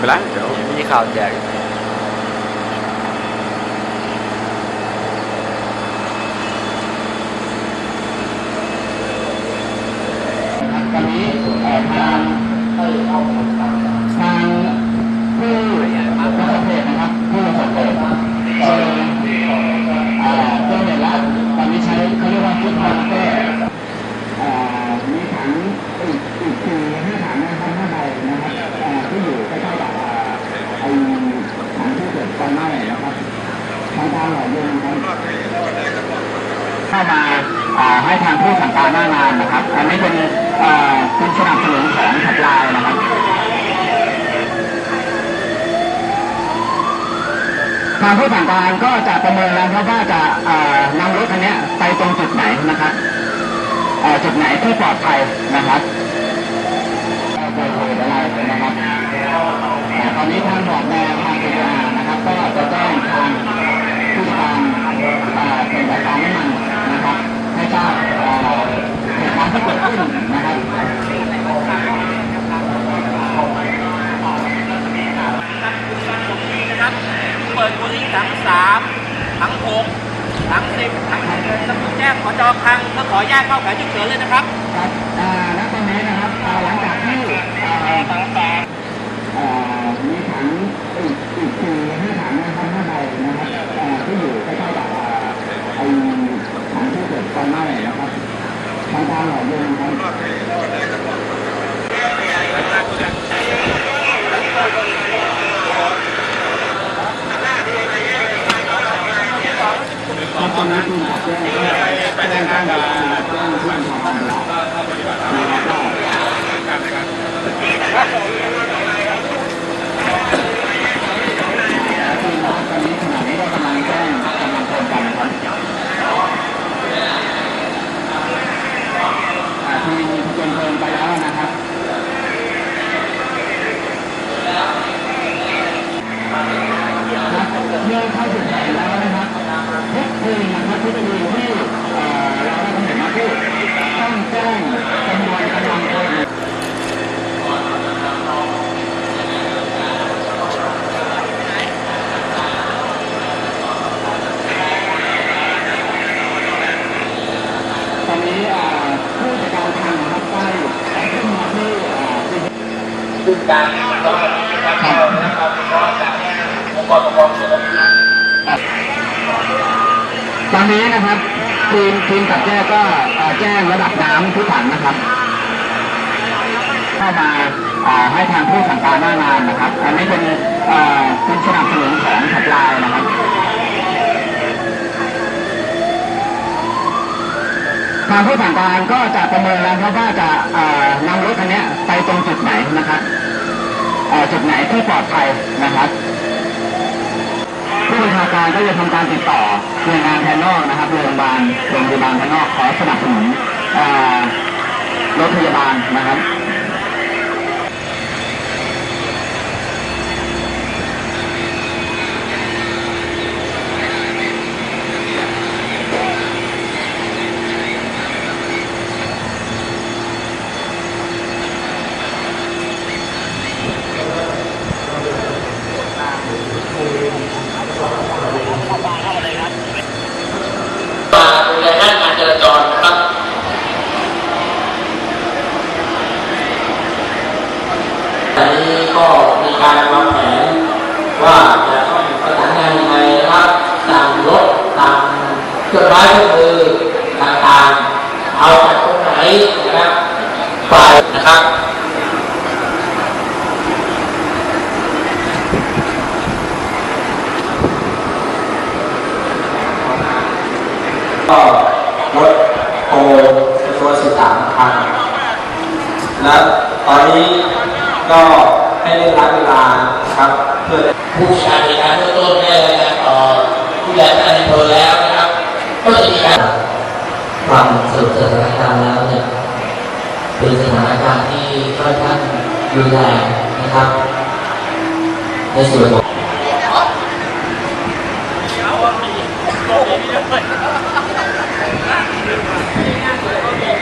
ไปละเดี๋ยวมีข่าวแจกตอนนี้เอ่อทางทางผู้ประสบเหตุนะครับผู้ประสบเหตุเอ่อเอ่อเจ้าเหตุแล้วตอนนี้ใช้เขาเรียกว่าฟุตบอลเต้เอ่อมีถังอีกอีกสี่ห้าถังนะครับข้างในนะครับเอ่อที่อยู่ใกล้ๆกับเอ่อไอ้ถังที่เกิดไฟไหม้นะครับทางทางหล่อลื่นนะครับ เข้ามาให้ทางผู้สั่งการหน้างานนะครับ อันนี้เป็นเอ่อเป็นสนับสนุนของทัพลายนะครับทางผู้สั่งการก็จะประเมินแล้วครับว่าจะนำรถคันนี้ไปตรงจุดไหนนะครับจุดไหนที่ปลอดภัยนะครับเกิดเหตุอะไรนะครับแต่ตอนนี้ทางบอกแนวทางพิจารณานะครับ ก็จะแจ้งทางผู้จัดการเอ่อเป็นจัดการน้ำมันนะครับ ให้ทราบเอ่อเหตุการณ์ที่เกิดขึ้นนะครับ นะครับเปิดตัว ที่ถังสามถังหกถังสิบถังสิบต้งแจ้งขอจอคังเพื่อขอแยกเข้าแผนฉุกเฉินเลยนะครับครับอ่าณตอนนี้นะครับอ่าหลังจากที่อ่าเอ่อมีถังอีกอีกสี่ห้าถังนะครับข้างในนะครับอ่อที่อยู่ใกล้ๆกับอ่าไอ้ถังที่เกิดไฟไหม้นะครับทางทางหล่อลื่นนะครับ ครับตอนนี้คุณแจ้งแจ้งตั้งแจ้งผู้บัญชาการนะครับก็ ตอนนี้ขณะนี้ก็กำลังแจ้งกำลังโครงการนะครับอ่าทีมผจญเพลิงไปแล้วนะครับ ครับเมื่อเข้าถึงไหนแล้วนะครับทุกทีมนะครับทุกทีมที่เอ่อเราได้เห็นมาพูดต้องแจ้งจำนวนกำลังคน ตอนนี้อ่าผู้จัดการทางนะครับได้ขึ้นมาที่อ่าที่ ซึ่งการต้องการเข้านะครับเพราะจากองค์กรปกครองส่วนท้องถิ่นตอนนี้นะครับทีมทีมตัดแยกก็แจ้งระดับน้ำทุกถังนะครับ เข้ามาาให้ทางผู้สั่งการหน้างานนะครับ อันนี้เป็นเป็นสนับสนุนของทัพลายนะครับทางผู้สั่งการก็จะประเมินแล้วครับว่าจะนำ ดไหนที่ปลอดภัยนะครับ ผู้บัญชาการก็จะทำการติดต่อหน่วยงานภายนอกนะครับโรงพยาบาลโรงพยาบาลภายนอกขอสนับสนุนรถพยาบาลนะครับ มาดูแลด้านการจราจรนะครับ อันนี้ ก็มีการวางแผนว่าจะต้องประสานงานยังไงนะครับตามรถตามเครื่องไม้เครื่องมือต่างๆ เอาจากตรงไหนนะครับไปนะครับก็รถโอจำนวน13คันและตอนนี้ก็ ให้เร่งรัดเวลานะครับเพื่อผู้ชาในการเบื้องต้นได้รายงานต่อผู้ใหญ่ท่านอำเภอแล้วนะครับก็จะมีการความสรุปสถานการณ์แล้วเนี่ยเป็นสถานการณ์ที่ค่อนข้างรุนแรงนะครับ ในส่วนของ